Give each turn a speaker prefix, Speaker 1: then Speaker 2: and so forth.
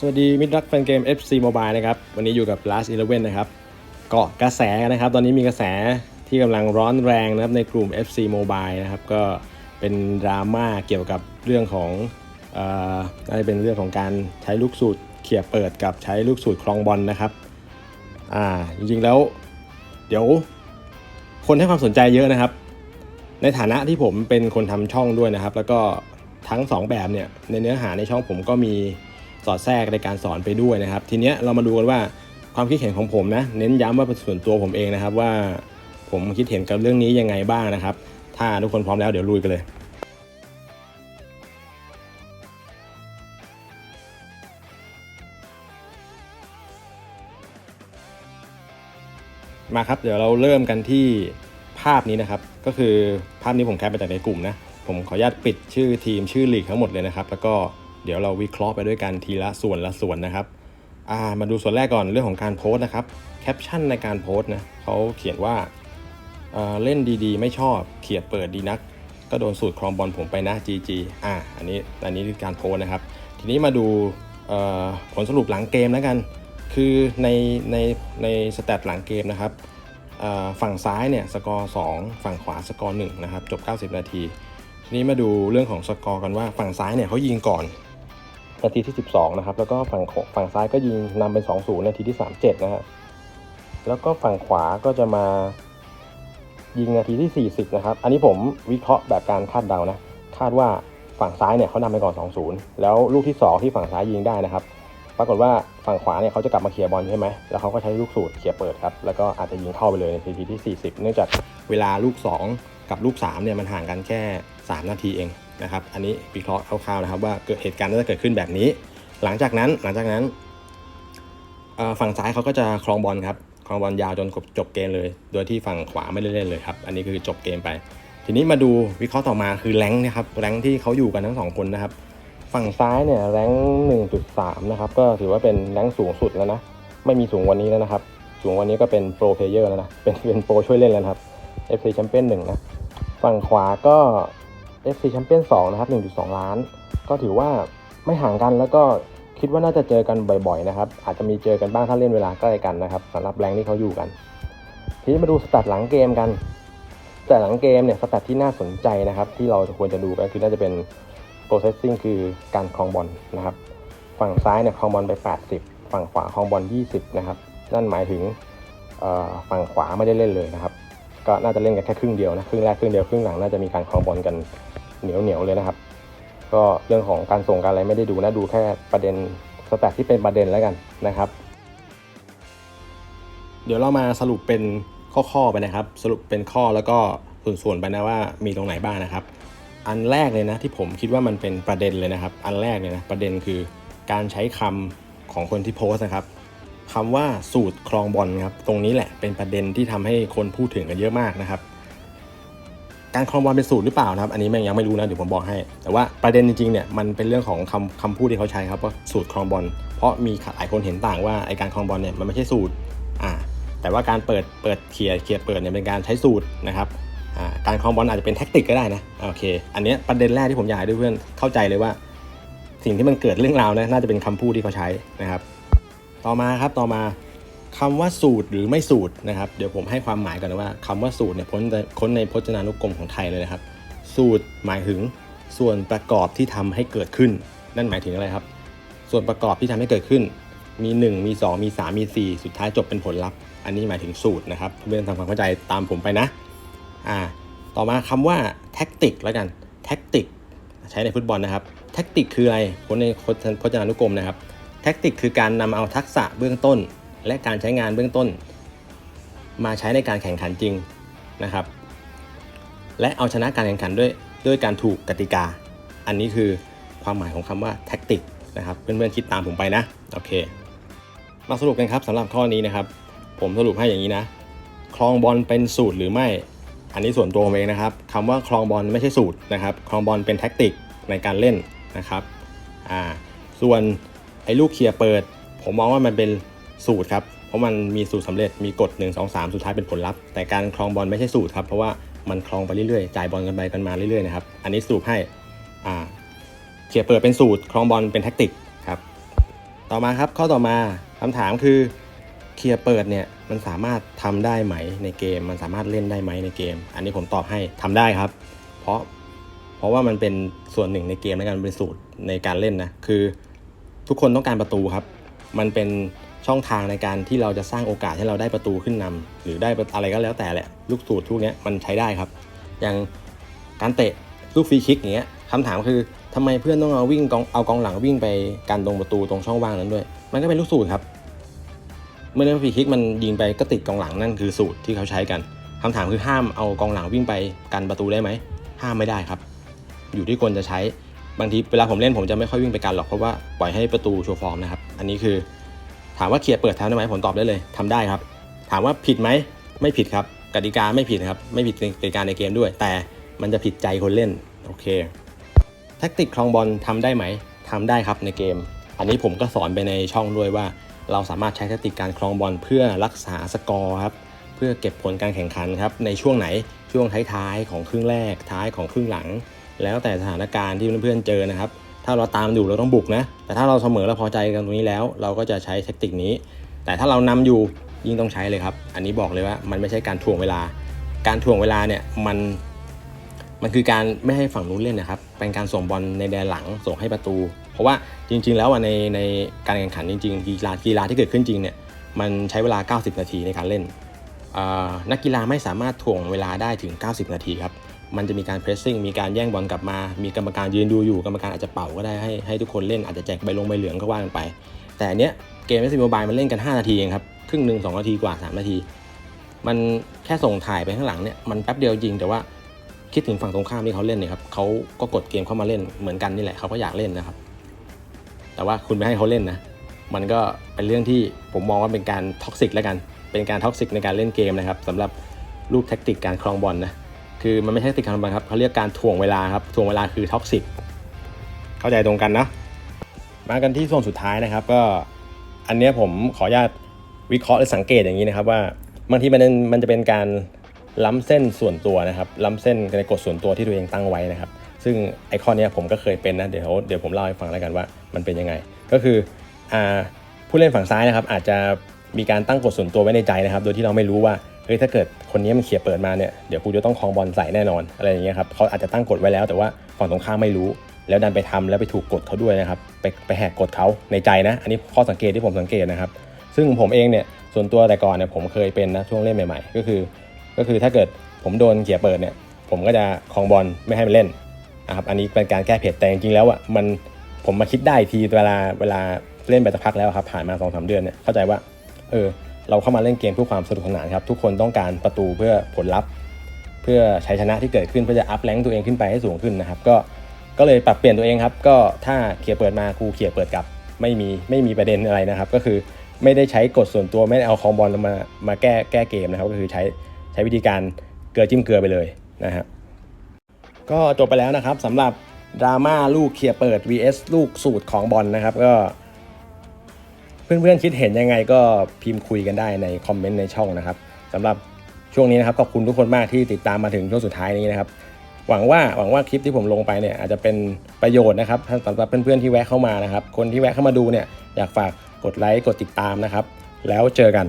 Speaker 1: สวัสดีมิตรรักแฟนเกม FC Mobile นะครับ วันนี้อยู่กับ Last Eleven นะครับก็กระแสนะครับ ตอนนี้มีกระแสที่กำลังร้อนแรงนะครับในกลุ่ม FC Mobile นะครับ ก็เป็นดราม่าเกี่ยวกับเรื่องของอ่อน่าจะเป็นเรื่องของการใช้ลูกสูตรเขี่ยเปิดกับใช้ลูกสูตรคลองบอลนะครับอ่าจริงๆแล้ว เดี๋ยวคนให้ความสนใจเยอะนะครับ ในฐานะที่ผมเป็นคนทำช่องด้วยนะครับ แล้วก็ทั้งสองแบบเนี่ยในเนื้อหาในช่องผมก็มี อดแทรกในการสอนไปด้วยนะครับ ทีเนี้ยเรามาดูกันว่าความคิดเห็นของผมนะเน้นย้ำว่าเป็นส่วนตัวผมเองนะครับ ว่าผมคิดเห็นกับเรื่องนี้ยังไงบ้างนะครับ ถ้าทุกคนพร้อมแล้วเดี๋ยวลุยกันเลยมาครับเดี๋ยวเราเริ่มกันที่ภาพนี้นะครับ ก็คือภาพนี้ผมแคปมาจากในกลุ่มนะ ผมขออนุญาตปิดชื่อทีมชื่อลีกทั้งหมดเลยนะครับ แล้วก็ เดี๋ยวเราวิเคราะห์ไปด้วยกันทีละส่วนละส่วนนะครับามาดูส่วนแรกก่อนเรื่องของการโพสต์นะครับแคปชั่นในการโพสต์นะเขาเขียนว่าเอ่อเล่นดีๆ ไม่ชอบเขียดเปิดดีนัก ก็โดนสูตรครองบอลผมไปนะ GG อ่าอันนี้อันนี้คือการโพสต์นะครับ ทีนี้มาดูผลสรุปหลังเกมแล้วกัน คือในในในสแตทหลังเกมนะครับฝั่งซ้ายเนี่ยสกอร์ 2 ฝั่งขวาสกอร์1นะครับจบ 90 นาที ทีนี้มาดูเรื่องของสกอร์กันว่าฝั่งซ้ายเนี่ยเขายิงก่อน นาทีที่ 12 นะครับ แล้วก็ฝั่งฝั่งซ้ายก็ยิงนำเป็น2-0นาทีที่ 37 นะฮะแล้วก็ฝั่งขวาก็จะมายิงนาทีที่ 40 นะครับ อันนี้ผมวิเคราะห์แบบการคาดเดานะ คาดว่าฝั่งซ้ายเนี่ยเขานำไปก่อน 2-0 แล้วลูกที่ 2 ที่ฝั่งซ้ายยิงได้นะครับ ปรากฏว่าฝั่งขวาเนี่ยเขาจะกลับมาเคลียร์บอลใช่ไหม แล้วเขาก็ใช้ลูกสูตรเคลียร์เปิดครับ แล้วก็อาจจะยิงเข้าไปเลยในนาทีที่ 40 เนื่องจากเวลาลูก 2 กับลูก3เนี่ยมันห่างกันแค่ 3 นาทีเอง นะครับ อันนี้วิเคราะห์คร่าวๆนะครับ ว่าเกิดเหตุการณ์น่าจะเกิดขึ้นแบบนี้ หลังจากนั้นหลังจากนั้นฝั่งซ้ายเขาก็จะครองบอลครับครองบอลยาวจนจบเกมเลย โดยที่ฝั่งขวาไม่ได้เล่นเลยครับ อันนี้คือจบเกมไป ทีนี้มาดูวิเคราะห์ต่อมาคือแรงนะครับแรงที่เขาอยู่กันทั้งสองคนนะครับ ฝั่งซ้ายเนี่ยแรงหนึ่งจุดสามนะครับ ก็ถือว่าเป็นแรงสูงสุดแล้วนะ ไม่มีสูงวันนี้แล้วนะครับ สูงวันนี้ก็เป็นโปรเพลเยอร์แล้วนะ เป็นเป็นโปรช่วยเล่นแล้วครับ FC แชมเปี้ยนหนึ่งนะ ฝั่งขวาก็ FC แชมเปี้ยนสองนะครับ 1.2 ล้าน ก็ถือว่าไม่ห่างกันแล้วก็คิดว่าน่าจะเจอกันบ่อยๆนะครับ อาจจะมีเจอกันบ้างถ้าเล่นเวลาใกล้กันนะครับสำหรับแรงที่เขาอยู่กัน ทีนี้มาดูสแตทหลังเกมกันสแตทหลังเกมเนี่ยสแตทที่น่าสนใจนะครับ ที่เราควรจะดูก็คือน่าจะเป็น processing คือการครองบอลนะครับ ฝั่งซ้ายเนี่ยครองบอลไป 80 ฝั่งขวาครองบอล 20 นะครับ นั่นหมายถึงฝั่งขวาไม่ได้เล่นเลยนะครับ ก็น่าจะเล่นกันแค่ครึ่งเดียวนะครึ่งแรกครึ่งเดียวครึ่งหลังน่าจะมีการครองบอลกันเหนียวเหนียวเลยนะครับ ก็เรื่องของการส่งการอะไรไม่ได้ดูนะดูแค่ประเด็นสแตทที่เป็นประเด็นแล้วกันนะครับ เดี๋ยวเรามาสรุปเป็นข้อๆไปนะครับ สรุปเป็นข้อแล้วก็ส่วนๆไปนะว่ามีตรงไหนบ้างนะครับ อันแรกเลยนะที่ผมคิดว่ามันเป็นประเด็นเลยนะครับ อันแรกเลยนะประเด็นคือการใช้คำของคนที่โพสนะครับ คำว่าสูตรครองบอลครับตรงนี้แหละเป็นประเด็นที่ทำให้คนพูดถึงกันเยอะมากนะครับ การครองบอลเป็นสูตรหรือเปล่านะครับ อันนี้แม่งยังไม่รู้นะเดี๋ยวผมบอกให้ แต่ว่าประเด็นจริงๆเนี่ยมันเป็นเรื่องของคำคำพูดที่เขาใช้ครับว่าสูตรครองบอลเพราะมีหลายคนเห็นต่างว่าไอการครองบอลเนี่ยมันไม่ใช่สูตรอ่าแต่ว่าการเปิดเปิดเคลียร์เคลียร์เปิดเนี่ยเป็นการใช้สูตรนะครับอ่าการครองบอลอาจจะเป็นแท็กติกก็ได้นะโอเค อันนี้ประเด็นแรกที่ผมอยากให้เพื่อนเข้าใจเลยว่า สิ่งที่มันเกิดเรื่องราวนะน่าจะเป็นคำพูดที่เขาใช้นะครับ ต่อมาครับต่อมาคำว่าสูตรหรือไม่สูตรนะครับเดี๋ยวผมให้ความหมายก่อนนะว่าคำว่าสูตรเนี่ยพ้นค้นในพจนานุกรมของไทยเลยนะครับ สูตรหมายถึงส่วนประกอบที่ทำให้เกิดขึ้น นั่นหมายถึงอะไรครับ ส่วนประกอบที่ทำให้เกิดขึ้น มี 1 มี 2 มี 3 มี 4 สุดท้ายจบเป็นผลลัพธ์ อันนี้หมายถึงสูตรนะครับเพื่อนๆทำความเข้าใจตามผมไปนะอ่าต่อมาคำว่าแท็กติกแล้วกันแท็กติกใช้ในฟุตบอลนะครับแท็กติกคืออะไรพ้นในพจนานุกรมนะครับ แท็กติกคือการนำเอาทักษะเบื้องต้น และการใช้งานเบื้องต้น มาใช้ในการแข่งขันจริงนะครับ และเอาชนะการแข่งขันด้วยด้วยการถูกกติกา อันนี้คือความหมายของคำว่าแท็กติกนะครับเพื่อนๆคิดตามผมไปนะโอเค มาสรุปกันครับสำหรับข้อนี้นะครับ ผมสรุปให้อย่างนี้นะคลองบอลเป็นสูตรหรือไม่ อันนี้ส่วนตัวผมเองนะครับคำว่าคลองบอลไม่ใช่สูตรนะครับคลองบอลเป็นแท็กติกในการเล่นนะครับอ่าส่วน อ้ลูกเคลียร์เปิด ผมมองว่ามันเป็นสูตรครับ เพราะมันมีสูตรสำเร็จมีกฎ 1 2 3 สุดท้ายเป็นผลลัพธ์แต่การคลองบอลไม่ใช่สูตรครับ เพราะว่ามันคลองไปเรื่อยๆ จ่ายบอลกันไปกันมาเรื่อยๆนะครับ อันนี้สรุปให้อ่าเคลียร์เปิดเป็นสูตร คลองบอลเป็นแท็กติกครับ ต่อมาครับข้อต่อมาคำถามคือเคลียร์เปิดเนี่ยมันสามารถทำได้ไหมในเกม มันสามารถเล่นได้ไหมในเกม อันนี้ผมตอบให้ทำได้ครับ เพราะเพราะว่ามันเป็นส่วนหนึ่งในเกมในการเป็นสูตรในการเล่นนะคือ ทุกคนต้องการประตูครับ มันเป็นช่องทางในการที่เราจะสร้างโอกาสให้เราได้ประตูขึ้นนำหรือได้อะไรก็แล้วแต่แหละ ลูกสูตรทุกเนี้ยมันใช้ได้ครับ อย่างการเตะลูกฟรีคิกอย่างเงี้ยคำถามคือทำไมเพื่อนต้องเอาวิ่งกองเอากองหลังวิ่งไปกันตรงประตูตรงช่องว่างนั้นด้วย มันก็เป็นลูกสูตรครับ เมื่อเล่นฟรีคิกมันยิงไปก็ติดกองหลังนั่นคือสูตรที่เขาใช้กันคำถามคือห้ามเอากองหลังวิ่งไปกันประตูได้ไหมห้ามไม่ได้ครับ อยู่ที่คนจะใช้ บางทีเวลาผมเล่นผมจะไม่ค่อยวิ่งไปกันหรอกเพราะว่าปล่อยให้ประตูโชว์ฟอร์มนะครับ อันนี้คือถามว่าเคลียร์เปิดทำได้ไหมผมตอบได้เลยทำได้ครับ ถามว่าผิดไหมไม่ผิดครับกติกาไม่ผิดครับไม่ผิดกติกาในเกมด้วย แต่มันจะผิดใจคนเล่นโอเคแท็กติกคลองบอลทำได้ไหมทำได้ครับในเกม อันนี้ผมก็สอนไปในช่องด้วยว่า เราสามารถใช้แท็กติกการคลองบอลเพื่อรักษาสกอร์ครับเพื่อเก็บผลการแข่งขันครับในช่วงไหนช่วงท้ายๆของครึ่งแรกท้ายของครึ่งหลัง แล้วแต่สถานการณ์ที่เพื่อนๆเจอนะครับ ถ้าเราตามอยู่เราต้องบุกนะ แต่ถ้าเราเสมอเราพอใจกันตรงนี้แล้ว เราก็จะใช้แท็กติกนี้ แต่ถ้าเรานำอยู่ยิ่งต้องใช้เลยครับ อันนี้บอกเลยว่ามันไม่ใช่การถ่วงเวลา การถ่วงเวลาเนี่ยมันมันคือการไม่ให้ฝั่งนู้นเล่นนะครับ เป็นการส่งบอลในแดนหลังส่งให้ประตู เพราะว่าจริง ๆ แล้วในในการแข่งขันจริงๆกีฬากีฬาที่เกิดขึ้นจริงเนี่ยมันใช้เวลา 90 นาทีในการเล่นนักกีฬาไม่สามารถถ่วงเวลาได้ถึง 90 นาทีครับ มันจะมีการเพรสซิ่งมีการแย่งบอลกลับมา มีกรรมการยืนดูอยู่กรรมการอาจจะเป่าก็ได้ให้ให้ทุกคนเล่นอาจจะแจกใบลงใบเหลืองก็ว่ากันไป แต่อันเนี้ยเกม s อ Mobile มันเล่นกัน 5 นาทีเองครับครึ่งหนึ่ง2นาทีกว่า 3 นาที มันแค่ส่งถ่ายไปข้างหลังเนี่ยมันแป๊บเดียวจริงแต่ว่าคิดถึงฝั่งตรงข้ามที่เขาเล่นเนี่ยครับเขาก็กดเกมเข้ามาเล่นเหมือนกันนี่แหละเขาก็อยากเล่นนะครับ แต่ว่าคุณไม่ให้เขาเล่นนะมันก็เป็นเรื่องที่ผมมองว่าเป็นการท็อกซิกแล้วกัน เป็นการท็อกซิกในการเล่นเกมนะครับสำหรับลูกแท็กติกการครองบอลนะ คือมันไม่ใช่ติกการครองบอลครับเขาเรียกการถ่วงเวลาครับถ่วงเวลาคือท็อกซิกเข้าใจตรงกันนะมากันที่ส่วนสุดท้ายนะครับ ก็อันนี้ผมขออนุญาตวิเคราะห์หรือสังเกตอย่างนี้นะครับ ว่าบางทีมันมันจะเป็นการล้ำเส้นส่วนตัวนะครับล้ำเส้นในกฎส่วนตัวที่ตัวเองตั้งไว้นะครับ ซึ่งไอคอนนี้ผมก็เคยเป็นนะเดี๋ยวเดี๋ยวผมเล่าให้ฟังแล้วกันว่ามันเป็นยังไง ก็คืออผู้เล่นฝั่งซ้ายนะครับ อาจจะมีการตั้งกฎส่วนตัวไว้ในใจนะครับ โดยที่เราไม่รู้ว่า เฮ้ยถ้าเกิดคนนี้มันเขี่ยเปิดมาเนี่ยเดี๋ยวกูจะต้องคลองบอลใส่แน่นอนอะไรอย่างเงี้ยครับเขาอาจจะตั้งกฎไว้แล้วแต่ว่าฝั่งตรงข้ามไม่รู้ แล้วดันไปทำแล้วไปถูกกฎเขาด้วยนะครับไปไปแหกกฎเขาในใจนะ อันนี้ข้อสังเกตที่ผมสังเกตนะครับ ซึ่งผมเองเนี่ยส่วนตัวแต่ก่อนเนี่ยผมเคยเป็นนะช่วงเล่นใหม่ ๆ ก็คือ ก็คือถ้าเกิดผมโดนเขี่ยเปิดเนี่ย ผมก็จะคลองบอลไม่ให้มันเล่นนะครับอันนี้เป็นการแก้เผ็ดแต่จริงๆแล้วอะมันผมมาคิดได้ทีเวลาเวลาเล่นไปสักพักแล้วครับผ่านมา2อสเดือนเนี่ยเข้าใจว่าเออ เราเข้ามาเล่นเกมเพื่อความสนุกสนานครับทุกคนต้องการประตูเพื่อผลลัพธ์เพื่อชัยชนะที่เกิดขึ้นเพื่อจะอัพแรงตัวเองขึ้นไปให้สูงขึ้นนะครับก็ก็เลยปรับเปลี่ยนตัวเองครับก็ถ้าเคลียร์เปิดมากูเคลียร์เปิดกลับไม่มีไม่มีประเด็นอะไรนะครับ ก็คือไม่ได้ใช้กฎส่วนตัวไม่ได้เอาคอมบอลมามาแก้แก้เกมนะครับ ก็คือใช้ใช้วิธีการเกลือจิ้มเกลือไปเลยนะฮะก็จบไปแล้วนะครับสำหรับดราม่าลูกเคลียร์เปิด vs ลูกสูตรของบอลนะครับ ก็ เพื่อนๆคิดเห็นยังไงก็พิมพ์คุยกันได้ในคอมเมนต์ในช่องนะครับสำหรับช่วงนี้นะครับขอบคุณทุกคนมากที่ติดตามมาถึงช่วงสุดท้ายนี้นะครับหวังว่าหวังว่าคลิปที่ผมลงไปเนี่ยอาจจะเป็นประโยชน์นะครับสำหรับเพื่อนๆที่แวะเข้ามานะครับ คนที่แวะเข้ามาดูเนี่ยอยากฝากกดไลค์กดติดตามนะครับ แล้วเจอกัน